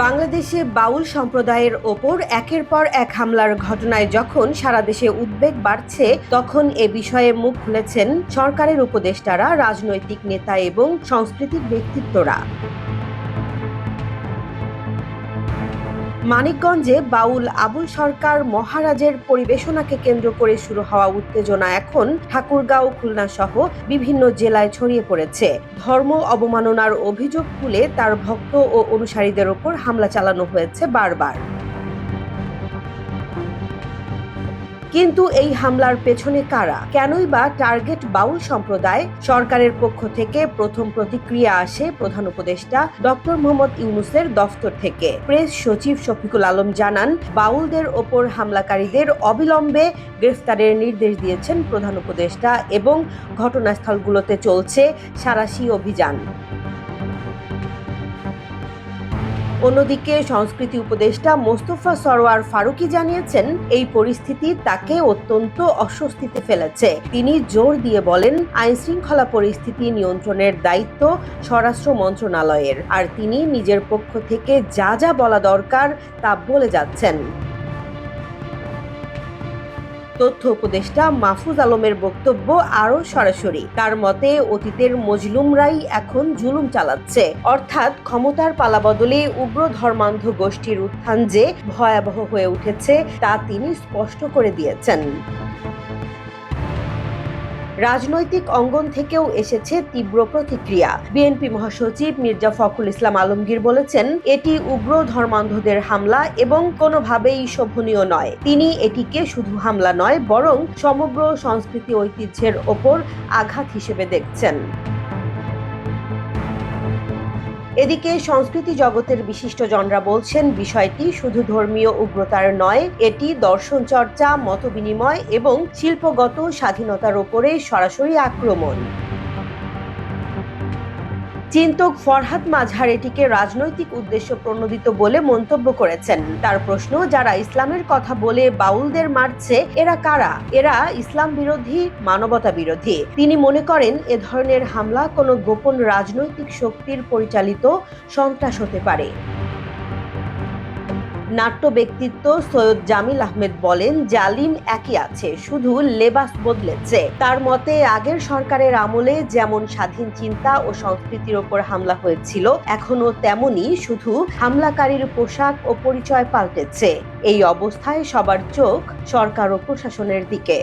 বাংলাদেশে বাউল সম্প্রদায়ের ওপর একের পর এক হামলার ঘটনায় যখন সারা দেশে উদ্বেগ বাড়ছে, তখন এ বিষয়ে মুখ খুলেছেন সরকারের উপদেষ্টারা, রাজনৈতিক নেতা এবং সাংস্কৃতিক ব্যক্তিত্বরা। মানিকগঞ্জে বাউল আবুল সরকার মহারাজের পরিবেশনাকে কেন্দ্র করে শুরু হওয়া উত্তেজনা এখন ঠাকুরগাঁও, খুলনা সহ বিভিন্ন জেলায় ছড়িয়ে পড়েছে। ধর্ম অবমাননার অভিযোগ তুলে তার ভক্ত ও অনুসারীদের ওপর হামলা চালানো হয়েছে বারবার। কিন্তু এই হামলার পেছনে কারা? কেনই বা টার্গেট বাউল সম্প্রদায়? সরকারের পক্ষ থেকে প্রথম প্রতিক্রিয়া আসে প্রধান উপদেষ্টা ডক্টর মোহাম্মদ ইউনুসের দফতর থেকে। প্রেস সচিব শফিকুল আলম জানান, বাউলদের ওপর হামলাকারীদের অবিলম্বে গ্রেফতারের নির্দেশ দিয়েছেন প্রধান উপদেষ্টা এবং ঘটনাস্থলগুলোতে চলছে সারাশি অভিযান। অন্যদিকে সংস্কৃতি উপদেষ্টা মোস্তফা সরোয়ার ফারুকি জানিয়েছেন, এই পরিস্থিতি তাকে অত্যন্ত অস্বস্তিতে ফেলেছে। তিনি জোর দিয়ে বলেন আইন শৃঙ্খলা পরিস্থিতি নিয়ন্ত্রণের দায়িত্ব স্বরাষ্ট্র মন্ত্রণালয়ের। আর তিনি নিজের পক্ষ থেকে যা যা বলা দরকার তা বলে যাচ্ছেন। তথ্য উপদেষ্টা মাহফুজ আলমের বক্তব্য আরও সরাসরি। তার মতে, অতীতের মজলুমরাই এখন জুলুম চালাচ্ছে। অর্থাৎ ক্ষমতার পালাবদলে উগ্র ধর্মান্ধ গোষ্ঠীর উত্থান যে ভয়াবহ হয়ে উঠেছে, তা তিনি স্পষ্ট করে দিয়েছেন। রাজনৈতিক অঙ্গন থেকেও এসেছে তীব্র প্রতিক্রিয়া। বিএনপি মহাসচিব মির্জা ফখরুল ইসলাম আলমগীর বলেছেন, এটি উগ্র ধর্মান্ধদের হামলা এবং কোনোভাবেই শোভনীয় নয়। তিনি এটিকে শুধু হামলা নয়, বরং সমগ্র সংস্কৃতি ঐতিহ্যের ওপর আঘাত হিসেবে দেখছেন। এদিকে সংস্কৃতি জগতের বিশিষ্টজনরা বলছেন, বিষয়টি শুধু ধর্মীয় উগ্রতার নয়, এটি দর্শন চর্চা মতবিনিময় এবং শিল্পগত স্বাধীনতার ওপরে সরাসরি আক্রমণ। চিন্তক ফরহাদ মাঝহার এটিকে রাজনৈতিক উদ্দেশ্য প্রণোদিত বলে মন্তব্য করেছেন। তার প্রশ্ন, যারা ইসলামের কথা বলে বাউলদের মারছে, এরা কারা? এরা ইসলাম বিরোধী, মানবতা বিরোধী। তিনি মনে করেন, এ ধরনের হামলা কোনো গোপন রাজনৈতিক শক্তির পরিচালিত সন্ত্রাস হতে পারে। নাট্য ব্যক্তিত্ব সৈয়দ জামিল আহমেদ বলেন, জালিম একই আছে, শুধু লেবাস বদলেছে। তার মতে, আগের সরকারের আমলে যেমন স্বাধীন চিন্তা ও সংস্কৃতির ওপর হামলা হয়েছিল এখনও তেমনি শুধু হামলাকারীর পোশাক ও পরিচয় পাল্টেছে। এই অবস্থায় সবার চোখ সরকার ও প্রশাসনের দিকে।